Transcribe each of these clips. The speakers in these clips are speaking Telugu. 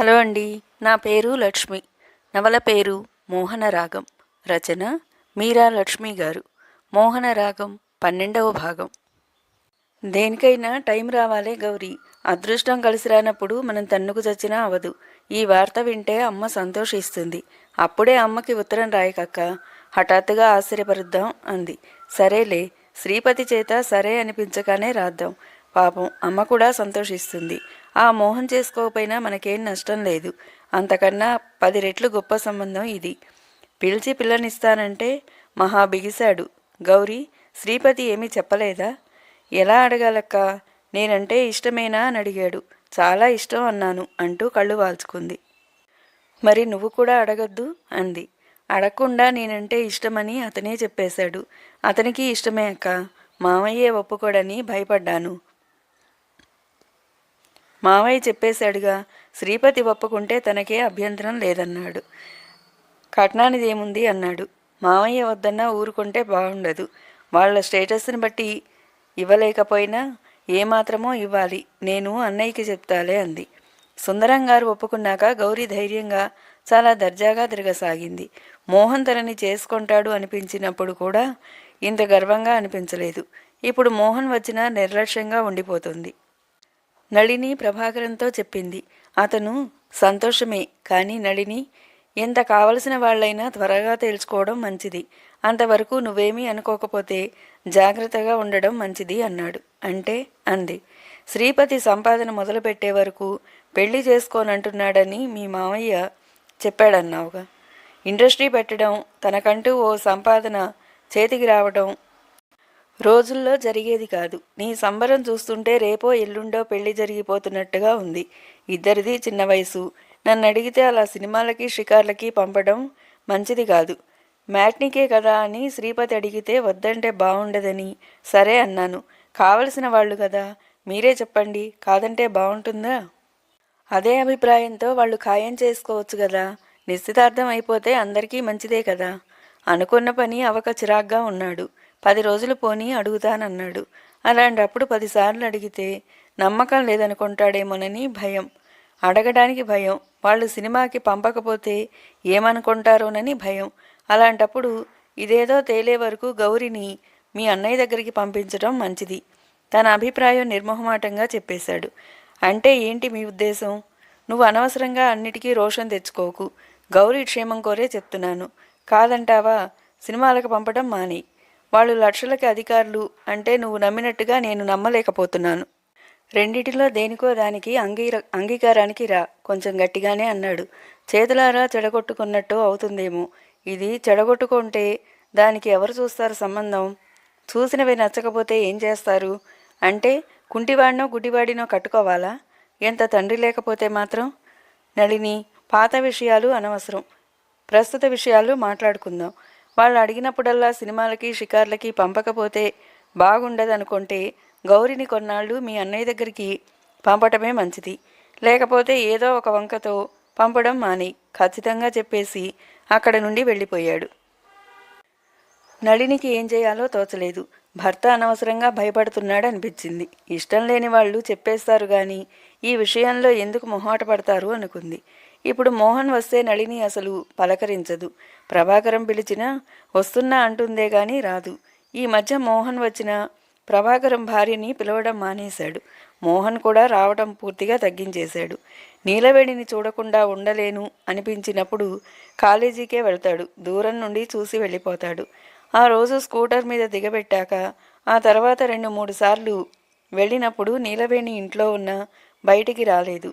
హలో అండి నా పేరు లక్ష్మి. నవల పేరు మోహనరాగం రచన మీరా లక్ష్మి గారు. మోహనరాగం పన్నెండవ భాగం. దేనికైనా టైం రావాలే గౌరీ. అదృష్టం కలిసి రానప్పుడు మనం తన్నుకు చచ్చినా అవదు ఈ వార్త వింటే అమ్మ సంతోషిస్తుంది. అప్పుడే అమ్మకి ఉత్తరం రాయకక్క. హఠాత్తుగా ఆశ్చర్యపరుద్దాం అంది. సరేలే శ్రీపతి చేత సరే అనిపించగానే రాద్దాం. పాపం అమ్మ కూడా సంతోషిస్తుంది. ఆ మోహం చేసుకోకపోయినా మనకేం నష్టం లేదు. అంతకన్నా పది రెట్లు గొప్ప సంబంధం ఇది. పిలిచి పిల్లనిస్తానంటే మహా బిగిశాడు గౌరీ శ్రీపతి ఏమీ చెప్పలేదా? ఎలా అడగాలక్క? నేనంటే ఇష్టమేనా? అని అడిగాడు. చాలా ఇష్టం అన్నాను అంటూ కళ్ళు వాల్చుకుంది. మరి నువ్వు కూడా అడగద్దు? అంది. అడగకుండా నేనంటే ఇష్టమని అతనే చెప్పేశాడు. అతనికి ఇష్టమే అక్క. మామయ్యే ఒప్పుకోడని భయపడ్డాను. మావయ్య చెప్పేశాడుగా శ్రీపతి ఒప్పుకుంటే తనకే అభ్యంతరం లేదన్నాడు. కట్నానిదేముంది అన్నాడు. మావయ్య వద్దన్నా ఊరుకుంటే బాగుండదు. వాళ్ళ స్టేటస్ని బట్టి ఇవ్వలేకపోయినా ఏమాత్రమో ఇవ్వాలి. నేను అన్నయ్యకి చెప్తాలే అంది. సుందరం గారు ఒప్పుకున్నాక గౌరీ ధైర్యంగా చాలా దర్జాగా తిరగసాగింది. మోహన్ తనని చేసుకుంటాడు అనిపించినప్పుడు కూడా ఇంత గర్వంగా అనిపించలేదు. ఇప్పుడు మోహన్ వచ్చినా నిర్లక్ష్యంగా ఉండిపోతుంది. నళిని ప్రభాకరంతో చెప్పింది. అతను సంతోషమే కానీ నళిని ఎంత కావలసిన వాళ్ళైనా త్వరగా తేల్చుకోవడం మంచిది. అంతవరకు నువ్వేమీ అనుకోకపోతే జాగ్రత్తగా ఉండడం మంచిది అన్నాడు. అంటే? అంది. శ్రీపతి సంపాదన మొదలుపెట్టే వరకు పెళ్ళి చేసుకోనంటున్నాడని మీ మామయ్య చెప్పాడన్నావుగా. ఇండస్ట్రీ పెట్టడం తనకంటూ ఓ సంపాదన చేతికి రావడం రోజుల్లో జరిగేది కాదు. నీ సంబరం చూస్తుంటే రేపో ఎల్లుండో పెళ్ళి జరిగిపోతున్నట్టుగా ఉంది. ఇద్దరిది చిన్న వయసు. నన్ను అడిగితే అలా సినిమాలకి షికార్లకి పంపడం మంచిది కాదు. మ్యాట్నికే కదా అని శ్రీపతి అడిగితే వద్దంటే బాగుండదని సరే అన్నాను. కావలసిన వాళ్ళు కదా. మీరే చెప్పండి. కాదంటే బాగుంటుందా అదే అభిప్రాయంతో వాళ్ళు ఖాయం చేసుకోవచ్చు కదా. నిశ్చితార్థం అయిపోతే అందరికీ మంచిదే కదా. అనుకున్న పని అవక చిరాగ్గా ఉన్నాడు. పది రోజులు పోని అడుగుతానన్నాడు. అలాంటప్పుడు పదిసార్లు అడిగితే నమ్మకం లేదనుకుంటాడేమోనని భయం. అడగడానికి భయం. వాళ్ళు సినిమాకి పంపకపోతే ఏమనుకుంటారోనని భయం. అలాంటప్పుడు ఇదేదో తేలే వరకు గౌరిని మీ అన్నయ్య దగ్గరికి పంపించడం మంచిది. తన అభిప్రాయం నిర్మోహమాటంగా చెప్పేశాడు. అంటే ఏంటి మీ ఉద్దేశం? నువ్వు అనవసరంగా అన్నిటికీ రోషన్ తెచ్చుకోకు. గౌరీ క్షేమం కోరే చెప్తున్నాను. కాదంటావా? సినిమాలకు పంపడం మానేయి వాళ్ళు లక్షలకి అధికారులు అంటే నువ్వు నమ్మినట్టుగా నేను నమ్మలేకపోతున్నాను. రెండిటిలో దేనికో దానికి అంగీర అంగీకారానికి రా కొంచెం గట్టిగానే అన్నాడు. చేతులారా చెడగొట్టుకున్నట్టు అవుతుందేమో. ఇది చెడగొట్టుకుంటే దానికి ఎవరు చూస్తారు సంబంధం? చూసినవి నచ్చకపోతే ఏం చేస్తారు? అంటే కుంటివాడినో గుడ్డివాడినో కట్టుకోవాలా? ఎంత తండ్రి లేకపోతే మాత్రం? నళిని పాత విషయాలు అనవసరం. ప్రస్తుత విషయాలు మాట్లాడుకుందాం. వాళ్ళు అడిగినప్పుడల్లా సినిమాలకి షికార్లకి పంపకపోతే బాగుండదనుకుంటే గౌరిని కొన్నాళ్ళు మీ అన్నయ్య దగ్గరికి పంపటమే మంచిది. లేకపోతే ఏదో ఒక వంకతో పంపడం మాని ఖచ్చితంగా చెప్పేసి అక్కడ నుండి వెళ్ళిపోయాడు. నళినికి ఏం చేయాలో తోచలేదు. భర్త అనవసరంగా భయపడుతున్నాడు అనిపించింది ఇష్టం లేని వాళ్ళు చెప్పేస్తారు కానీ ఈ విషయంలో ఎందుకు మొహాట పడతారు అనుకుంది. ఇప్పుడు మోహన్ వస్తే నళిని అసలు పలకరించదు. ప్రభాకరం పిలిచినా వస్తున్నా అంటుందే గాని రాదు. ఈ మధ్య మోహన్ వచ్చిన ప్రభాకరం భార్యని పిలవడం మానేశాడు. మోహన్ కూడా రావడం పూర్తిగా తగ్గించేశాడు. నీలవేణిని చూడకుండా ఉండలేను అనిపించినప్పుడు కాలేజీకే వెళ్తాడు. దూరం నుండి చూసి వెళ్ళిపోతాడు. ఆ రోజు స్కూటర్ మీద దిగబెట్టాక ఆ తర్వాత రెండు మూడు సార్లు వెళ్ళినప్పుడు నీలవేణి ఇంట్లో ఉన్న బయటికి రాలేదు.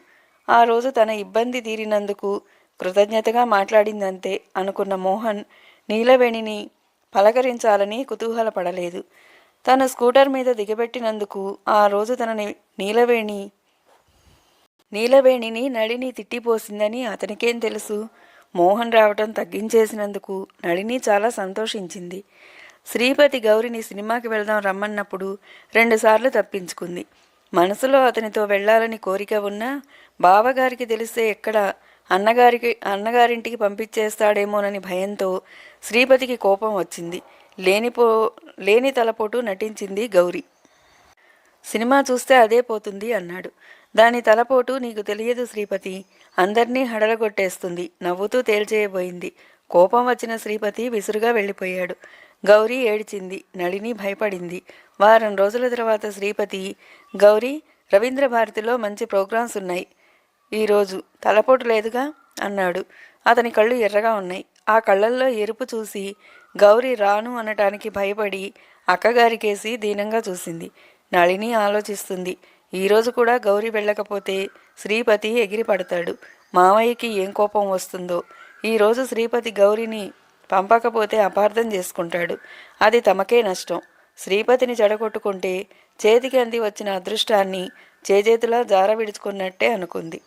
ఆ రోజు తన ఇబ్బంది తీరినందుకు కృతజ్ఞతగా మాట్లాడిందంతే అనుకున్న మోహన్ నీలవేణిని పలకరించాలని కుతూహలపడలేదు. తన స్కూటర్ మీద దిగబెట్టినందుకు ఆ రోజు తన నీలవేణి నీలవేణిని నళిని తిట్టిపోసిందని అతనికేం తెలుసు? మోహన్ రావటం తగ్గించేసినందుకు నళిని చాలా సంతోషించింది. శ్రీపతి గౌరిని సినిమాకి వెళ్దాం రమ్మన్నప్పుడు రెండుసార్లు తప్పించుకుంది. మనసులో అతనితో వెళ్ళాలని కోరిక ఉన్నా బావగారికి తెలిస్తే ఎక్కడ అన్నగారికి అన్నగారింటికి పంపించేస్తాడేమోనని భయంతో శ్రీపతికి కోపం వచ్చింది. లేనిపో లేని తలపోటు నటించింది గౌరీ. సినిమా చూస్తే అదే పోతుంది అన్నాడు. దాని తలపోటు నీకు తెలియదు శ్రీపతి. అందర్నీ హడలగొట్టేస్తుంది. నవ్వుతూ తేల్చేయబోయింది. కోపం వచ్చిన శ్రీపతి విసురుగా వెళ్ళిపోయాడు. గౌరీ ఏడ్చింది. నళిని భయపడింది. వారం రోజుల తర్వాత శ్రీపతి గౌరీ రవీంద్ర భారతిలో మంచి ప్రోగ్రామ్స్ ఉన్నాయి. ఈరోజు తలపోటు లేదుగా? అన్నాడు. అతని కళ్ళు ఎర్రగా ఉన్నాయి. ఆ కళ్ళల్లో ఎరుపు చూసి గౌరీ రాను అనటానికి భయపడి అక్కగారికేసి దీనంగా చూసింది. నళిని ఆలోచిస్తుంది. ఈరోజు కూడా గౌరీ వెళ్ళకపోతే శ్రీపతి ఎగిరి పడతాడు. మామయ్యకి ఏం కోపం వస్తుందో? ఈరోజు శ్రీపతి గౌరిని పంపకపోతే అపార్థం చేసుకుంటాడు. అది తమకే నష్టం. శ్రీపతిని చెడగొట్టుకుంటే చేతికి అంది వచ్చిన అదృష్టాన్ని చేజేతులా జార విడుచుకున్నట్టే అనుకుంది.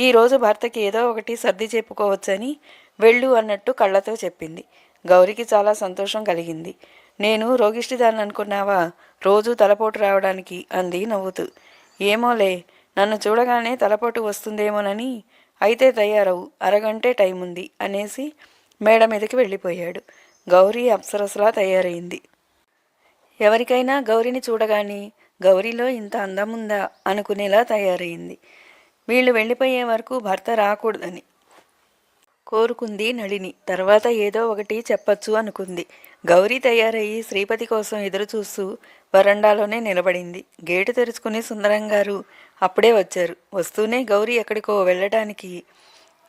ఈరోజు భర్తకి ఏదో ఒకటి సర్ది చెప్పుకోవచ్చని వెళ్ళు అన్నట్టు కళ్ళతో చెప్పింది. గౌరికి చాలా సంతోషం కలిగింది. నేను రోగిష్టిదాన్ని అనుకున్నావా? రోజు తలపోటు రావడానికి అంది నవ్వుతూ. ఏమోలే నన్ను చూడగానే తలపోటు వస్తుందేమోనని అయితే తయారవు. అరగంటే టైం ఉంది అనేసి మేడ మీదకి వెళ్ళిపోయాడు. గౌరీ అప్సరసలా తయారైంది. ఎవరికైనా గౌరిని చూడగానే గౌరీలో ఇంత అందముందా? అనుకునేలా తయారైంది. వీళ్ళు వెళ్ళిపోయే వరకు భర్త రాకూడదని కోరుకుంది నళిని. తర్వాత ఏదో ఒకటి చెప్పచ్చు అనుకుంది. గౌరీ తయారయ్యి శ్రీపతి కోసం ఎదురు చూస్తూ వరండాలోనే నిలబడింది. గేటు తెరుచుకుని సుందరం గారు అప్పుడే వచ్చారు. వస్తూనే గౌరీ ఎక్కడికో వెళ్ళడానికి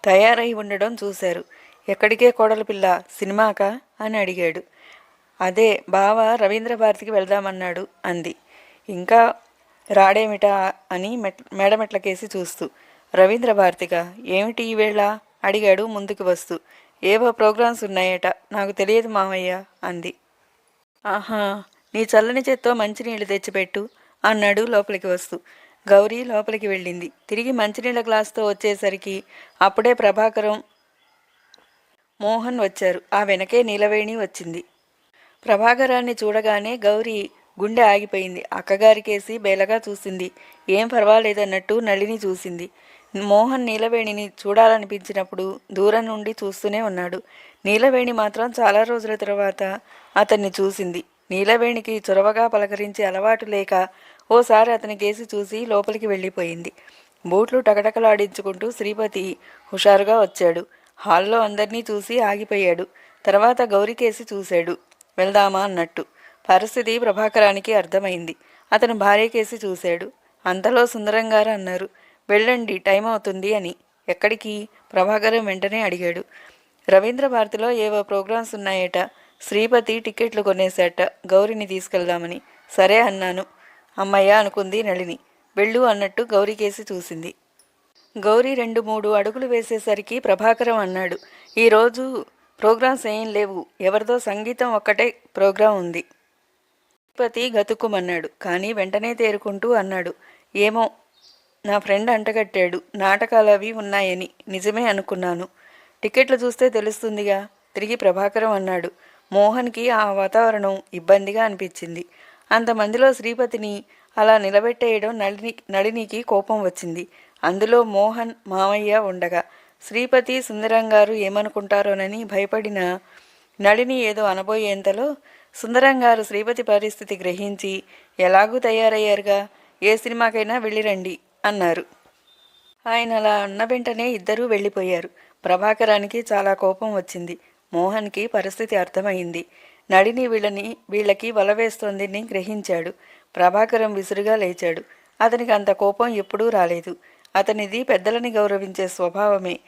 తయారై ఉండడం చూశారు. ఎక్కడికే కోడలు పిల్ల సినిమాకా? అని అడిగాడు. అదే బావ రవీంద్ర భారతికి వెళ్దామన్నాడు అంది. ఇంకా రాడేమిటా అని మెట్ మేడమెట్లకేసి చూస్తూ రవీంద్ర భారతిగా ఏమిటి ఈ వేళ? అడిగాడు ముందుకు వస్తూ. ఏవో ప్రోగ్రామ్స్ ఉన్నాయట నాకు తెలియదు మామయ్య అంది. ఆహా నీ చల్లని చేత్తో మంచినీళ్ళు తెచ్చిపెట్టు అన్నాడు లోపలికి వస్తూ. గౌరీ లోపలికి వెళ్ళింది. తిరిగి మంచినీళ్ళ గ్లాస్తో వచ్చేసరికి అప్పుడే ప్రభాకరం మోహన్ వచ్చారు. ఆ వెనకే నీలవేణి వచ్చింది. ప్రభాకరాన్ని చూడగానే గౌరీ గుండె ఆగిపోయింది. అక్కగారికేసి బేలగా చూసింది. ఏం పర్వాలేదన్నట్టు నళిని చూసింది. మోహన్ నీలవేణిని చూడాలనిపించినప్పుడు దూరం నుండి చూస్తూనే ఉన్నాడు. నీలవేణి మాత్రం చాలా రోజుల తర్వాత అతన్ని చూసింది. నీలవేణికి చొరవగా పలకరించి అలవాటు లేక ఓసారి అతని కేసి చూసి లోపలికి వెళ్ళిపోయింది. బూట్లు టకటకలాడించుకుంటూ శ్రీపతి హుషారుగా వచ్చాడు. హాల్లో అందరినీ చూసి ఆగిపోయాడు. తర్వాత గౌరికేసి చూశాడు. వెళ్దామా అన్నట్టు. పరిస్థితి ప్రభాకరానికి అర్థమైంది. అతను భార్యకేసి చూశాడు. అంతలో సుందరంగారు అన్నారు వెళ్ళండి టైం అవుతుంది అని. ఎక్కడికి? ప్రభాకరం వెంటనే అడిగాడు. రవీంద్ర భారతిలో ఏవో ప్రోగ్రామ్స్ ఉన్నాయట. శ్రీపతి టికెట్లు కొనేశాట. గౌరిని తీసుకెళ్దామని. సరే అన్నాను. అమ్మయ్య అనుకుంది నళిని. వెళ్ళు అన్నట్టు గౌరికేసి చూసింది. గౌరీ రెండు మూడు అడుగులు వేసేసరికి ప్రభాకరం అన్నాడు ఈరోజు ప్రోగ్రామ్స్ ఏం లేవు. ఎవరిదో సంగీతం ఒక్కటే ప్రోగ్రాం ఉంది. తిరుపతి గతుక్కుమన్నాడు కానీ వెంటనే తేరుకుంటూ అన్నాడు ఏమో నా ఫ్రెండ్ అంటగట్టాడు. నాటకాలు అవి ఉన్నాయని నిజమే అనుకున్నాను. టికెట్లు చూస్తే తెలుస్తుందిగా. తిరిగి ప్రభాకరం అన్నాడు మోహన్కి ఆ వాతావరణం ఇబ్బందిగా అనిపించింది. అంతమందిలో శ్రీపతిని అలా నిలబెట్టేయడం నళిని నళినికి కోపం వచ్చింది. అందులో మోహన్ మామయ్య ఉండగా. శ్రీపతి సుందరం గారు ఏమనుకుంటారోనని భయపడిన నళిని ఏదో అనబోయేంతలో సుందరం గారు శ్రీపతి పరిస్థితి గ్రహించి ఎలాగూ తయారయ్యారుగా? ఏ సినిమాకైనా వెళ్ళిరండి అన్నారు. ఆయన అలా అన్న వెంటనే ఇద్దరూ వెళ్ళిపోయారు. ప్రభాకరానికి చాలా కోపం వచ్చింది. మోహన్కి పరిస్థితి అర్థమైంది. నడిని వీళ్ళని వీళ్ళకి వలవేస్తోంది గ్రహించాడు. ప్రభాకరం విసురుగా లేచాడు. అతనికి అంత కోపం ఎప్పుడూ రాలేదు. అతనిది పెద్దలని గౌరవించే స్వభావమే.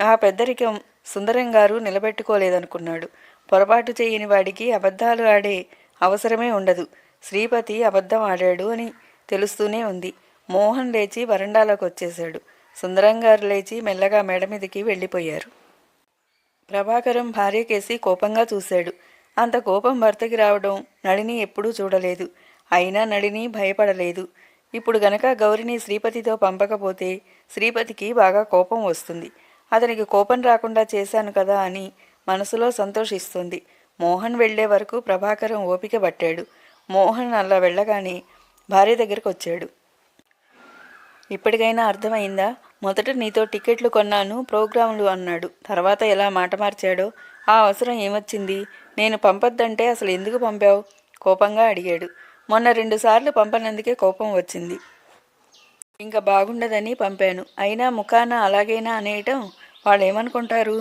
ఆ పెద్దరికం సుందరంగారు నిలబెట్టుకోలేదనుకున్నాడు. పొరపాటు చేయని వాడికి అబద్ధాలు ఆడే అవసరమే ఉండదు. శ్రీపతి అబద్ధం ఆడాడు అని తెలుస్తూనే ఉంది. మోహన్ లేచి వరండాలోకి వచ్చేశాడు సుందరంగారు లేచి మెల్లగా మేడ మీదకి వెళ్ళిపోయారు. ప్రభాకరం భార్యకేసి కోపంగా చూశాడు. అంత కోపం భర్తకి రావడం నళిని ఎప్పుడూ చూడలేదు. అయినా నళిని భయపడలేదు. ఇప్పుడు గనక గౌరిని శ్రీపతితో పంపకపోతే శ్రీపతికి బాగా కోపం వస్తుంది. అతనికి కోపం రాకుండా చేశాను కదా అని మనసులో సంతోషిస్తుంది. మోహన్ వెళ్ళే వరకు ప్రభాకరం ఓపిక పట్టాడు. మోహన్ అలా వెళ్ళగానే భార్య దగ్గరకు వచ్చాడు. ఇప్పటికైనా అర్థమైందా? మొదట నీతో టికెట్లు కొన్నాను ప్రోగ్రాంలు అన్నాడు. తర్వాత ఎలా మాట మార్చాడో? ఆ అవసరం ఏమొచ్చింది? నేను పంపొద్దంటే అసలు ఎందుకు పంపావు? కోపంగా అడిగాడు. మొన్న రెండుసార్లు పంపనందుకే కోపం వచ్చింది. ఇంకా బాగుండదని పంపాను. అయినా ముఖాన అలాగైనా అనేయటం వాళ్ళు ఏమనుకుంటారు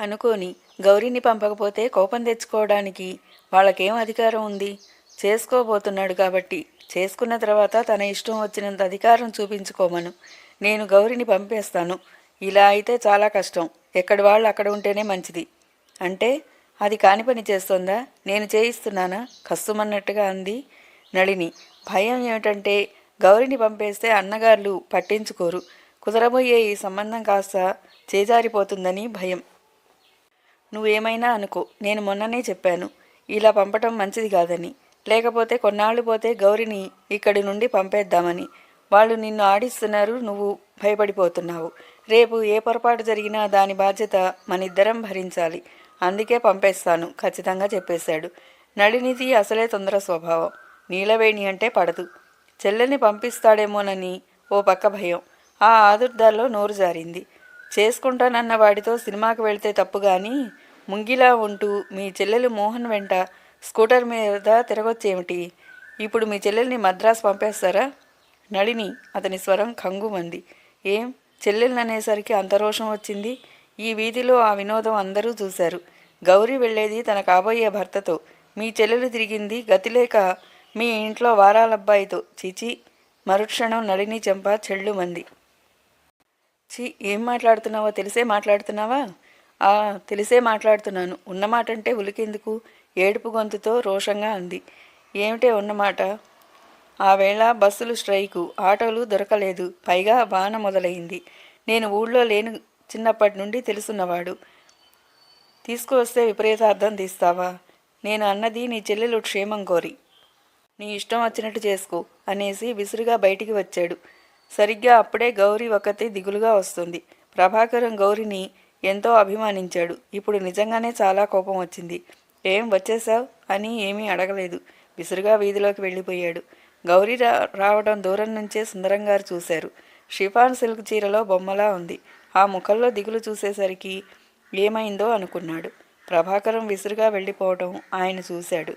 అనుకోని గౌరీని పంపకపోతే కోపం తెచ్చుకోవడానికి వాళ్ళకేం అధికారం ఉంది? చేసుకోబోతున్నాడు కాబట్టి చేసుకున్న తర్వాత తన ఇష్టం వచ్చినంత అధికారం చూపించుకోమను. నేను గౌరిని పంపేస్తాను. ఇలా అయితే చాలా కష్టం. ఎక్కడి వాళ్ళు అక్కడ ఉంటేనే మంచిది. అంటే అది కాని పని చేస్తోందా? నేను చేయిస్తున్నానా? కస్తుమన్నట్టుగా అంది నళిని. భయం ఏమిటంటే గౌరిని పంపేస్తే అన్నగారులు పట్టించుకోరు. కుదరబోయే ఈ సంబంధం కాస్త చేజారిపోతుందని భయం. నువ్వేమైనా అనుకో నేను మొన్ననే చెప్పాను. ఇలా పంపటం మంచిది కాదని. లేకపోతే కొన్నాళ్ళు పోతే గౌరిని ఇక్కడి నుండి పంపేద్దామని. వాళ్ళు నిన్ను ఆడిస్తున్నారు నువ్వు భయపడిపోతున్నావు. రేపు ఏ పొరపాటు జరిగినా దాని బాధ్యత మనిద్దరం భరించాలి. అందుకే పంపేస్తాను. ఖచ్చితంగా చెప్పేశాడు. నడినిధి అసలే తొందర స్వభావం. నీలవేణి అంటే పడదు. చెల్లెల్ని పంపిస్తాడేమోనని ఓ పక్క భయం. ఆ ఆదుర్దాల్లో నోరు జారింది. చేసుకుంటానన్న వాడితో సినిమాకి వెళ్తే తప్పు కానీ ముంగిలా ఉంటూ మీ చెల్లెలు మోహన్ వెంట స్కూటర్ మీద తిరగొచ్చేమిటి? ఇప్పుడు మీ చెల్లెల్ని మద్రాసు పంపేస్తారా? నళిని అతని స్వరం కంగుమంది ఏం? చెల్లెల్ని అనేసరికి అంత రోషం వచ్చింది? ఈ వీధిలో ఆ వినోదం అందరూ చూశారు. గౌరీ వెళ్ళేది తన కాబోయే భర్తతో. మీ చెల్లెలు తిరిగింది గతిలేక మీ ఇంట్లో వారాలబ్బాయితో. చిచి మరుక్షణం నడిని చెంప చెల్లుమంది చి ఏం మాట్లాడుతున్నావో తెలిసే మాట్లాడుతున్నావా? ఆ తెలిసే మాట్లాడుతున్నాను. ఉన్నమాట అంటే ఉలికెందుకు? ఏడుపు గొంతుతో రోషంగా అంది. ఏమిటే ఉన్నమాట ఆ వేళ బస్సులు స్ట్రైకు. ఆటోలు దొరకలేదు. పైగా వాన మొదలైంది. నేను ఊళ్ళో లేను చిన్నప్పటి నుండి తెలుసున్నవాడు. తీసుకువస్తే విపరీతార్థం తీస్తావా? నేను అన్నది నీ చెల్లెలు క్షేమం కోరి. నీ ఇష్టం వచ్చినట్టు చేసుకో అనేసి విసురుగా బయటికి వచ్చాడు. సరిగ్గా అప్పుడే గౌరీ ఒకతే దిగులుగా వస్తుంది. ప్రభాకరం గౌరిని ఎంతో అభిమానించాడు. ఇప్పుడు నిజంగానే చాలా కోపం వచ్చింది. ఏం వచ్చేశావు? అని ఏమీ అడగలేదు. విసురుగా వీధిలోకి వెళ్ళిపోయాడు. గౌరీ రా రావడం దూరం నుంచే సుందరంగారు చూశారు. షిఫాన్ సిల్క్ చీరలో బొమ్మలా ఉంది. ఆ ముఖంలో దిగులు చూసేసరికి ఏమైందో అనుకున్నాడు. ప్రభాకరం విసురుగా వెళ్ళిపోవటం ఆయన చూశాడు.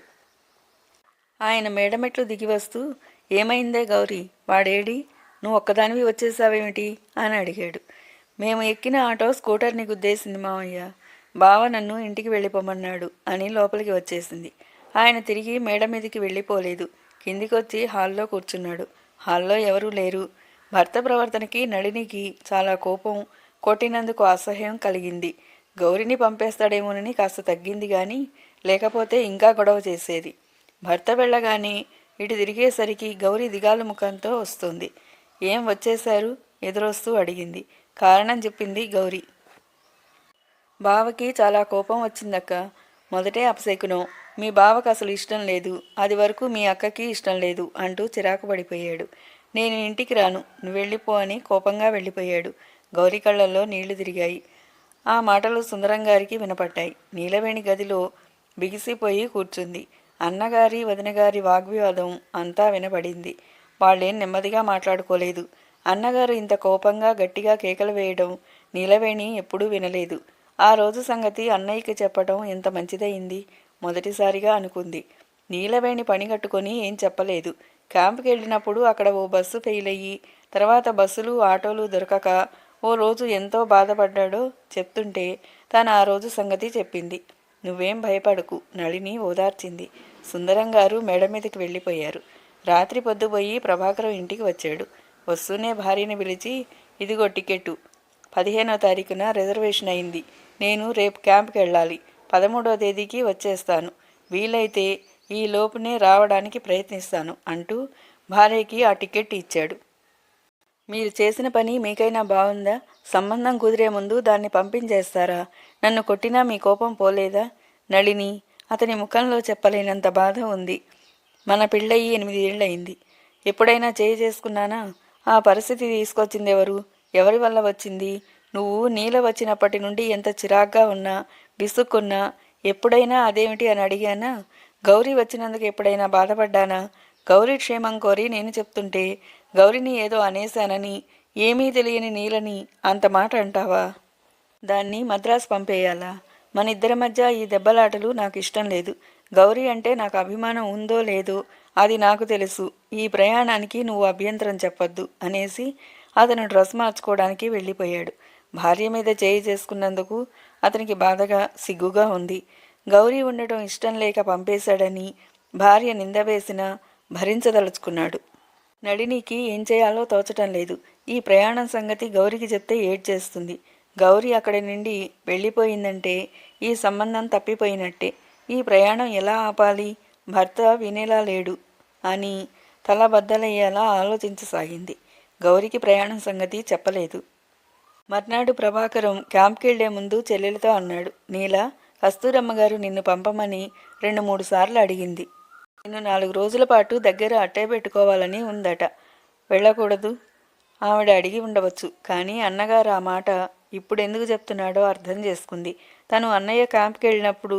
ఆయన మేడమెట్లు దిగి వస్తూ ఏమైందే గౌరీ? వాడేడి? నువ్వు ఒక్కదానివి వచ్చేసావేమిటి? అని అడిగాడు. మేము ఎక్కిన ఆటో స్కూటర్ని గుద్దేసింది మావయ్య. బావ నన్ను ఇంటికి వెళ్ళిపోమన్నాడు అని లోపలికి వచ్చేసింది. ఆయన తిరిగి మేడ మీదకి వెళ్ళిపోలేదు. కిందికొచ్చి హాల్లో కూర్చున్నాడు. హాల్లో ఎవరూ లేరు. భర్త ప్రవర్తనకి నళినికి చాలా కోపం కొట్టినందుకు అసహ్యం కలిగింది. గౌరిని పంపేస్తాడేమోనని కాస్త తగ్గింది కానీ లేకపోతే ఇంకా గొడవ చేసేది. భర్త వెళ్ళగానే ఇటు తిరిగేసరికి గౌరి దిగాల ముఖంతో వస్తుంది. ఏం వచ్చేశారు? ఎదురొస్తూ అడిగింది. కారణం చెప్పింది గౌరీ. బావకి చాలా కోపం వచ్చిందక్క. మొదటే అపశకునం. మీ బావకు అసలు ఇష్టం లేదు. అది వరకు మీ అక్కకి ఇష్టం లేదు అంటూ చిరాకు పడిపోయాడు. నేను ఇంటికి రాను. నువ్వు వెళ్ళిపో అని కోపంగా వెళ్ళిపోయాడు. గౌరీ కళ్ళల్లో నీళ్ళు తిరిగాయి. ఆ మాటలు సుందరం గారికి వినపడ్డాయి. నీలవేణి గదిలో బిగిసిపోయి కూర్చుంది. అన్నగారి వదినగారి వాగ్వివాదం అంతా వినపడింది. వాళ్ళేం నెమ్మదిగా మాట్లాడుకోలేదు. అన్నగారు ఇంత కోపంగా గట్టిగా కేకలు వేయడం నీలవేణి ఎప్పుడూ వినలేదు. ఆ రోజు సంగతి అన్నయ్యకి చెప్పడం ఎంత మంచిదయింది? మొదటిసారిగా అనుకుంది. నీలవేణి పని కట్టుకొని ఏం చెప్పలేదు. క్యాంప్కి వెళ్ళినప్పుడు అక్కడ ఓ బస్సు ఫెయిల్ అయ్యి తర్వాత బస్సులు ఆటోలు దొరకక ఓ రోజు ఎంతో బాధపడ్డాడో చెప్తుంటే తను ఆ రోజు సంగతి చెప్పింది. నువ్వేం భయపడకు నళిని ఓదార్చింది. సుందరం గారు మేడ మీదకి వెళ్ళిపోయారు. రాత్రి పొద్దుపోయి ప్రభాకరం ఇంటికి వచ్చాడు. వస్తూనే భార్యని పిలిచి ఇదిగో టికెట్టు. పదిహేనో తారీఖున రిజర్వేషన్ అయింది. నేను రేపు క్యాంప్కి వెళ్ళాలి. పదమూడో తేదీకి వచ్చేస్తాను. వీలైతే ఈ లోపునే రావడానికి ప్రయత్నిస్తాను అంటూ భార్యకి ఆ టికెట్ ఇచ్చాడు. మీరు చేసిన పని మీకైనా బాగుందా? సంబంధం కుదిరే ముందు దాన్ని పంపించేస్తారా? నన్ను కొట్టినా మీ కోపం పోలేదా? నళిని అతని ముఖంలో చెప్పలేనంత బాధ ఉంది. మన పెళ్ళయి ఎనిమిది ఏళ్ళయింది. ఎప్పుడైనా చేయి చేసుకున్నానా? ఆ పరిస్థితి తీసుకొచ్చింది ఎవరు ఎవరి వల్ల వచ్చింది? నువ్వు నీల వచ్చినప్పటి నుండి ఎంత చిరాగ్గా ఉన్నా విసుక్కున్నా ఎప్పుడైనా అదేమిటి అని అడిగానా? గౌరీ వచ్చినందుకు ఎప్పుడైనా బాధపడ్డానా? గౌరీ క్షేమం కోరి నేను చెప్తుంటే గౌరిని ఏదో అనేశానని ఏమీ తెలియని నీలని అంత మాట అంటావా? దాన్ని మద్రాసు పంపేయాలా? మన ఇద్దరి మధ్య ఈ దెబ్బలాటలు నాకు ఇష్టం లేదు. గౌరీ అంటే నాకు అభిమానం ఉందో లేదో అది నాకు తెలుసు. ఈ ప్రయాణానికి నువ్వు అభ్యంతరం చెప్పొద్దు అనేసి అతను డ్రెస్ మార్చుకోవడానికి వెళ్ళిపోయాడు. భార్య మీద చేయి చేసుకున్నందుకు అతనికి బాధగా సిగ్గుగా ఉంది. గౌరీ ఉండటం ఇష్టం లేక పంపేశాడని భార్య నింద వేసినా భరించదలుచుకున్నాడు. నడినికి ఏం చేయాలో తోచటం లేదు. ఈ ప్రయాణం సంగతి గౌరికి చెప్తే ఏడ్చేస్తుంది. గౌరీ అక్కడి నుండి వెళ్ళిపోయిందంటే ఈ సంబంధం తప్పిపోయినట్టే. ఈ ప్రయాణం ఎలా ఆపాలి? భర్త వినేలా లేడు అని తల బద్దలయ్యేలా ఆలోచించసాగింది. గౌరికి ప్రయాణం సంగతి చెప్పలేదు. మర్నాడు ప్రభాకరం క్యాంప్కెళ్ళే ముందు చెల్లెలతో అన్నాడు. నీల కస్తూరమ్మ గారు నిన్ను పంపమని రెండు మూడు సార్లు అడిగింది. నేను నాలుగు రోజుల పాటు దగ్గర అట్టే పెట్టుకోవాలని ఉందట. వెళ్ళకూడదు. ఆవిడ అడిగి ఉండవచ్చు. కానీ అన్నగారు ఆ మాట ఇప్పుడు ఎందుకు చెప్తున్నాడో అర్థం చేసుకుంది. తను అన్నయ్య క్యాంప్కి వెళ్ళినప్పుడు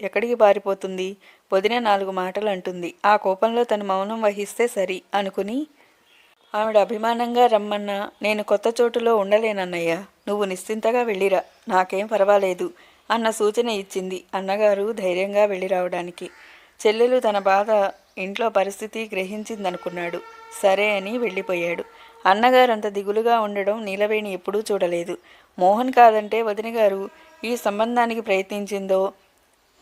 ఎక్కడికి పారిపోతుంది? వదిన నాలుగు మాటలు అంటుంది. ఆ కోపంలో తను మౌనం వహిస్తే సరి అనుకుని ఆవిడ అభిమానంగా రమ్మన్నా నేను కొత్త చోటులో ఉండలేనన్నయ్య నువ్వు నిశ్చింతగా వెళ్ళిరా. నాకేం పర్వాలేదు అన్న సూచన ఇచ్చింది అన్నగారు ధైర్యంగా వెళ్ళి రావడానికి. చెల్లెలు తన బాధ ఇంట్లో పరిస్థితి గ్రహించిందనుకున్నాడు. సరే అని వెళ్ళిపోయాడు. అన్నగారు అంత దిగులుగా ఉండడం నీలవేణి ఎప్పుడూ చూడలేదు. మోహన్ కాదంటే వదిన గారు ఈ సంబంధానికి ప్రయత్నించిందో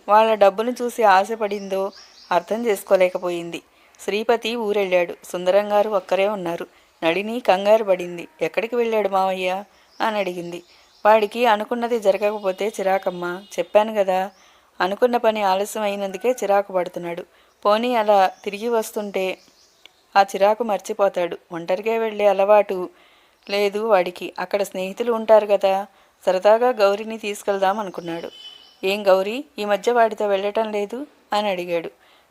వాళ్ళ డబ్బును చూసి ఆశపడిందో అర్థం చేసుకోలేకపోయింది. శ్రీపతి ఊరెళ్ళాడు. సుందరం గారు ఒక్కరే ఉన్నారు. నడిని కంగారు పడింది. ఎక్కడికి వెళ్ళాడు మావయ్య? అని అడిగింది. వాడికి అనుకున్నది జరగకపోతే చిరాకమ్మ చెప్పాను కదా అనుకున్న పని ఆలస్యం అయినందుకే చిరాకు పడుతున్నాడు. పోనీ అలా తిరిగి వస్తుంటే ఆ చిరాకు మర్చిపోతాడు. ఒంటరిగా వెళ్ళే అలవాటు లేదు వాడికి. అక్కడ స్నేహితులు ఉంటారు కదా సరదాగా గౌరీని తీసుకెళ్దాం అనుకున్నాడు. ఏం గౌరీ ఈ మధ్య వాడితో వెళ్ళటం లేదు అని అడిగాడు.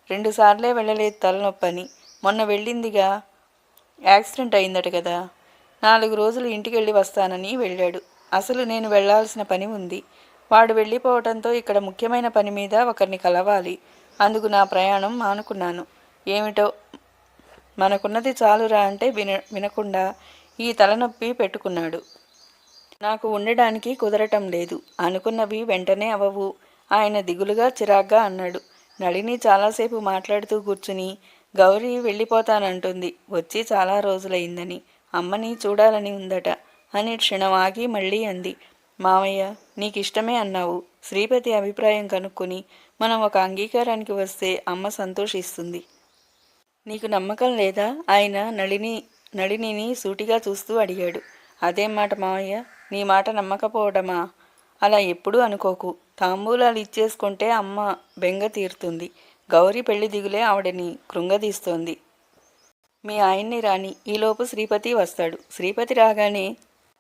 రెండుసార్లే వెళ్ళలేదు తలనొప్పని. మొన్న వెళ్ళిందిగా యాక్సిడెంట్ అయిందట కదా. నాలుగు రోజులు ఇంటికి వెళ్ళి వస్తానని వెళ్ళాడు. అసలు నేను వెళ్ళాల్సిన పని ఉంది. వాడు వెళ్ళిపోవడంతో ఇక్కడ ముఖ్యమైన పని మీద ఒకరిని కలవాలి. అందుకు నా ప్రయాణం మానుకున్నాను. ఏమిటో మనకున్నది చాలురా అంటే విన వినకుండా ఈ తలనొప్పి పెట్టుకున్నాడు. నాకు ఉండడానికి కుదరటం లేదు. అనుకున్నవి వెంటనే అవవు. ఆయన దిగులుగా చిరాగ్గా అన్నాడు. నళిని చాలాసేపు మాట్లాడుతూ కూర్చుని గౌరీ వెళ్ళిపోతానంటుంది. వచ్చి చాలా రోజులైందని. అమ్మని చూడాలని ఉందట అని క్షణం ఆగి మళ్ళీ అంది. మామయ్య నీకిష్టమే అన్నావు. శ్రీపతి అభిప్రాయం కనుక్కొని మనం ఒక అంగీకారానికి వస్తే అమ్మ సంతోషిస్తుంది. నీకు నమ్మకం లేదా? ఆయన నళిని నళినిని సూటిగా చూస్తూ అడిగాడు. అదేం మాట మావయ్య నీ మాట నమ్మకపోవడమా? అలా ఎప్పుడూ అనుకోకు. తాంబూలాలు ఇచ్చేసుకుంటే అమ్మ బెంగ తీరుతుంది. గౌరీ పెళ్ళి దిగులే ఆవిడని కృంగదీస్తోంది. మీ ఆయన్ని రాని ఈలోపు శ్రీపతి వస్తాడు. శ్రీపతి రాగానే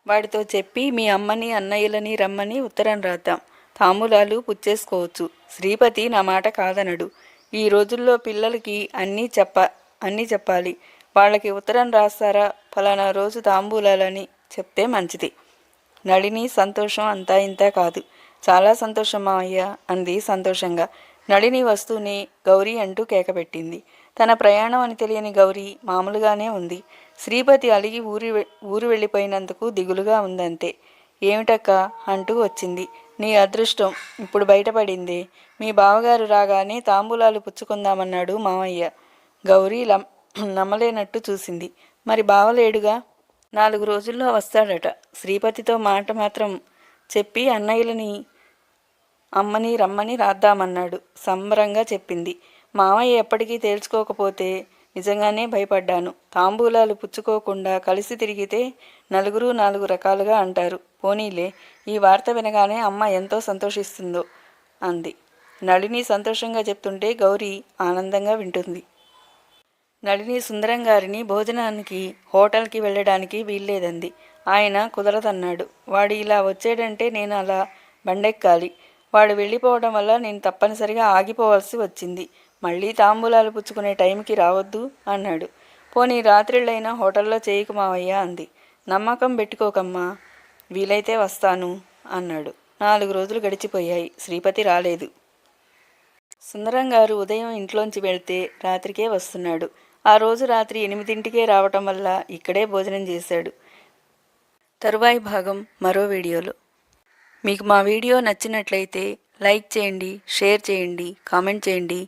వాడితో చెప్పి మీ అమ్మని అన్నయ్యలని రమ్మని ఉత్తరం రాద్దాం. తాంబూలాలు పుచ్చేసుకోవచ్చు. శ్రీపతి నా మాట కాదనడు. ఈ రోజుల్లో పిల్లలకి అన్నీ చెప్ప అన్నీ చెప్పాలి. వాళ్ళకి ఉత్తరం రాస్తారా? ఫలానా రోజు తాంబూలాలని చెప్తే మంచిది. నళిని సంతోషం అంతా ఇంత కాదు. చాలా సంతోషమా అయ్యా? అంది సంతోషంగా. నళిని వస్తూనే గౌరీ అంటూ కేకపెట్టింది తన ప్రయాణం అని తెలియని గౌరీ మామూలుగానే ఉంది. శ్రీపతి అలిగి ఊరి ఊరు వెళ్ళిపోయినందుకు దిగులుగా ఉందంతే. ఏమిటక్క? అంటూ వచ్చింది. నీ అదృష్టం ఇప్పుడు బయటపడింది. మీ బావగారు రాగానే తాంబూలాలు పుచ్చుకుందామన్నాడు మామయ్య. గౌరీ నమ్మలేనట్టు చూసింది. మరి బావలేడుగా నాలుగు రోజుల్లో వస్తాడట. శ్రీపతితో మాట మాత్రం చెప్పి అన్నయ్యలని అమ్మని రమ్మని రాద్దామన్నాడు. సంబరంగా చెప్పింది. మామయ్య ఎప్పటికీ తేల్చుకోకపోతే నిజంగానే భయపడ్డాను. తాంబూలాలు పుచ్చుకోకుండా కలిసి తిరిగితే నలుగురు నాలుగు రకాలుగా అంటారు. పోనీలే ఈ వార్త వినగానే అమ్మ ఎంతో సంతోషిస్తుందో అంది. నళిని సంతోషంగా చెప్తుంటే గౌరీ ఆనందంగా వింటుంది. నళిని సుందరం గారిని భోజనానికి హోటల్కి వెళ్ళడానికి వీల్లేదంది. ఆయన కుదరదన్నాడు. వాడు ఇలా వచ్చాడంటే నేను అలా బండెక్కాలి. వాడు వెళ్ళిపోవడం వల్ల నేను తప్పనిసరిగా ఆగిపోవాల్సి వచ్చింది. మళ్ళీ తాంబూలాలు పుచ్చుకునే టైంకి రావద్దు అన్నాడు. పోనీ రాత్రిళ్ళైనా హోటల్లో చేయకు మావయ్య అంది. నమ్మకం పెట్టుకోకమ్మా వీలైతే వస్తాను అన్నాడు. నాలుగు రోజులు గడిచిపోయాయి. శ్రీపతి రాలేదు. సుందరం గారు ఉదయం ఇంట్లోంచి వెళ్తే రాత్రికే వస్తున్నాడు. ఆ రోజు రాత్రి ఎనిమిదింటికే రావటం వల్ల ఇక్కడే భోజనం చేశాడు. తరువాయి భాగం మరో వీడియోలో. మీకు మా వీడియో నచ్చినట్లయితే లైక్ చేయండి షేర్ చేయండి కామెంట్ చేయండి.